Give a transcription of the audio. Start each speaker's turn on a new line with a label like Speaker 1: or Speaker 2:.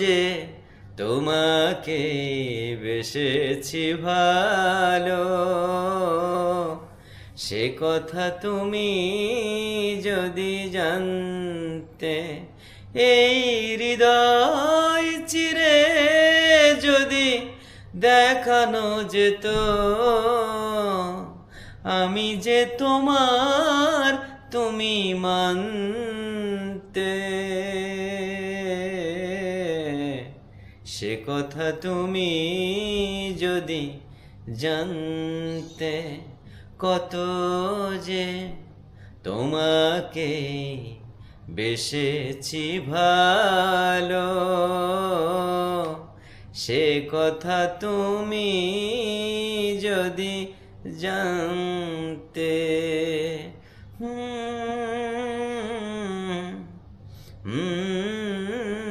Speaker 1: যে তোমাকে বেসেছি ভালো। সে কথা তুমি যদি জানতে, এই হৃদয় চিরে যদি দেখানো যেত, আমি যে তোমার তুমি মানতে সে কথা তুমি যদি জানতে কত যে তোমাকে বেশেছি ভালো, সে কথা তুমি যদি জানতে, হুম হুম